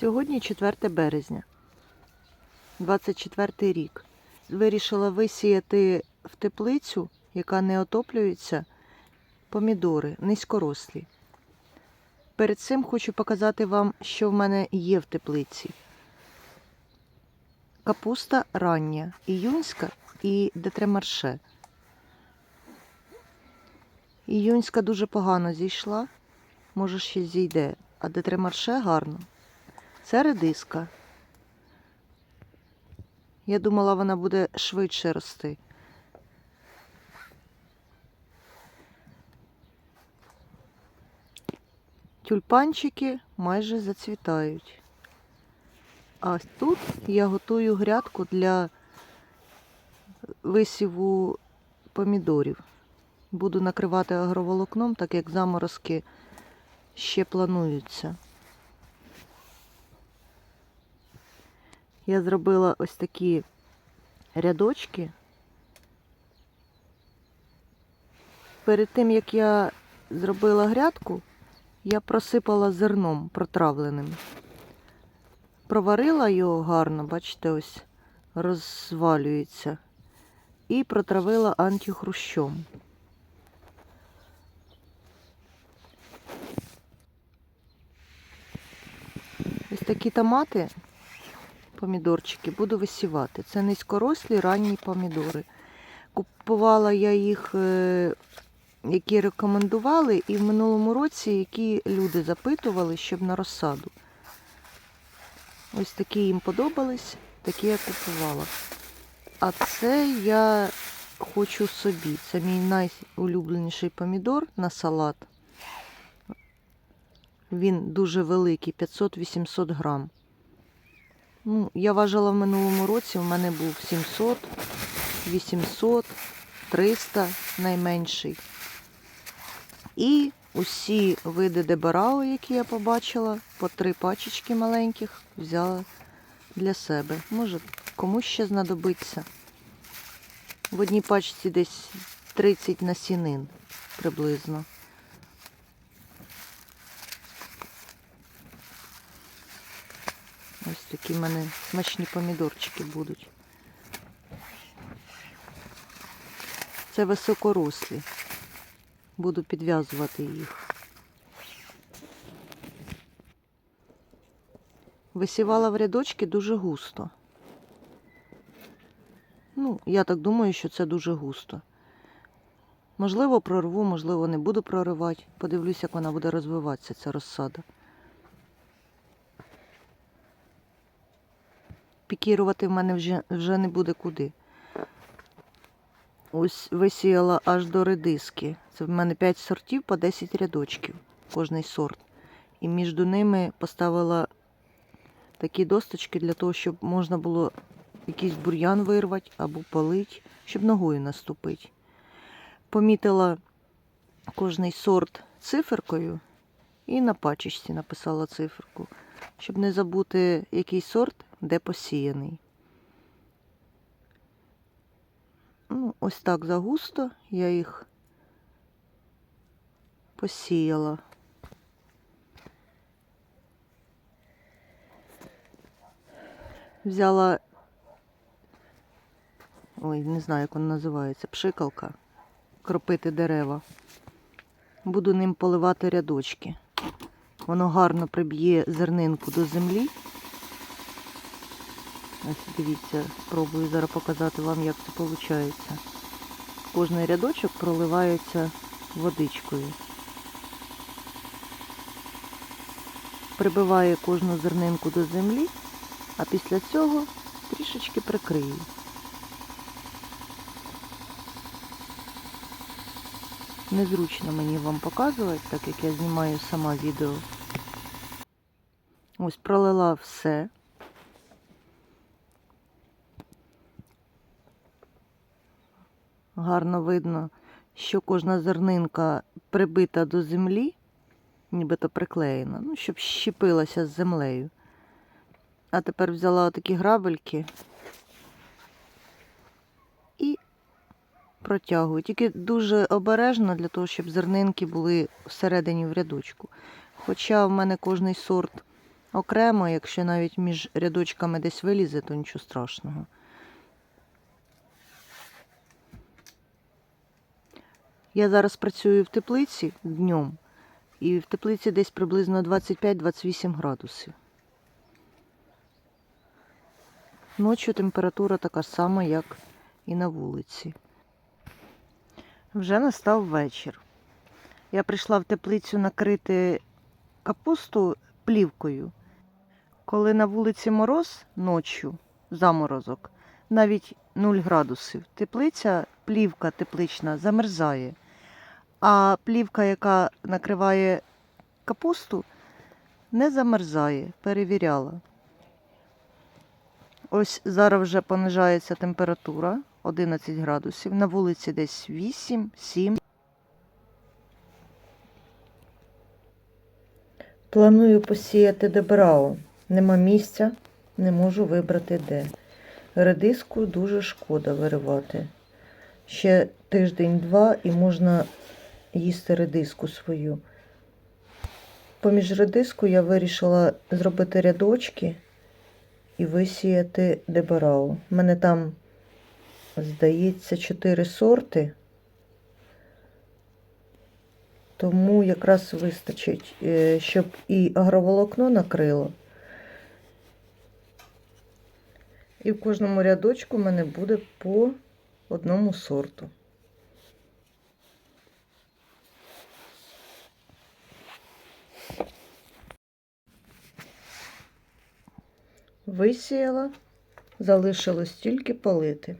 Сьогодні 4 березня, 24 рік. Вирішила висіяти в теплицю, яка не отоплюється, помідори низькорослі. Перед цим хочу показати вам, що в мене є в теплиці. Капуста рання, іюнська і детремарше. Іюнська дуже погано зійшла, може ще зійде, а детремарше гарно. Це редиска. Я думала, вона буде швидше рости. Тюльпанчики майже зацвітають. А тут я готую грядку для висіву помідорів. Буду накривати агроволокном, так як заморозки ще плануються. Я зробила ось такі рядочки. Перед тим, як я зробила грядку, я просипала зерном протравленим. Проварила його гарно, бачите, ось розвалюється. І протравила антихрущом. Ось такі томати помідорчики буду висівати. Це низькорослі ранні помідори. Купувала я їх, е, які рекомендували, і в минулому році, які люди запитували, щоб на розсаду. Ось такі їм подобались, такі я купувала. А це я хочу собі. Це мій найулюбленіший помідор на салат. Він дуже великий, 500-800 грам. Ну, я важила в минулому році, у мене був 700, 800, 300 найменший. І усі види дебарао, які я побачила, по три пачечки маленьких взяла для себе. Може, комусь ще знадобиться. В одній пачці десь 30 насінин приблизно. Ось такі в мене смачні помідорчики будуть. Це високорослі. Буду підв'язувати їх. Висівала в рядочки дуже густо. Ну, я так думаю, що це дуже густо. Можливо, прорву, можливо, не буду проривати. Подивлюсь, як вона буде розвиватися, ця розсада. Пікірувати в мене вже, вже не буде куди. Ось висіяла аж до редиски. Це в мене 5 сортів по 10 рядочків, кожний сорт. І між ними поставила такі досточки для того, щоб можна було якийсь бур'ян вирвати або полити, щоб ногою наступити. Помітила кожний сорт циферкою і на пачечці написала циферку, щоб не забути, який сорт де посіяний. Ну, ось так загусто я їх посіяла. Взяла, ой, не знаю, як вона називається, пшикалка, кропити дерева. Буду ним поливати рядочки. Воно гарно приб'є зернинку до землі. Ось дивіться, спробую зараз показати вам, як це виходить. Кожний рядочок проливається водичкою. Прибиває кожну зернинку до землі, а після цього трішечки прикрию. Незручно мені вам показувати, так як я знімаю сама відео. Ось пролила все. гарно видно, що кожна зернинка прибита до землі, нібито приклеєна, ну, щоб щепилася з землею. А тепер взяла такі грабельки і протягую. Тільки дуже обережно для того, щоб зернинки були всередині в рядочку. Хоча в мене кожний сорт окремо, якщо навіть між рядочками десь вилізе, то нічого страшного. Я зараз працюю в теплиці днем, і в теплиці десь приблизно 25-28 градусів. Ночі температура така сама, як і на вулиці. Вже настав вечір. Я прийшла в теплицю накрити капусту плівкою. Коли на вулиці мороз ночі, заморозок, навіть 0 градусів, теплиця, плівка теплична замерзає. А плівка, яка накриває капусту, не замерзає, перевіряла. Ось зараз вже понижається температура 11 градусів, на вулиці десь 8-7. Планую посіяти дебрау. Нема місця, не можу вибрати де. Редиску дуже шкода виривати. Ще тиждень-два і можна їсти редиску свою. Поміж редиску я вирішила зробити рядочки і висіяти дебарау. У мене там, здається, чотири сорти. Тому якраз вистачить, е, щоб і агроволокно накрило. І в кожному рядочку в мене буде по одному сорту. Висіяла, залишилось тільки полити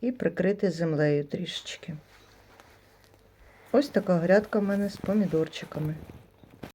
і прикрити землею трішечки. Ось така грядка в мене з помідорчиками.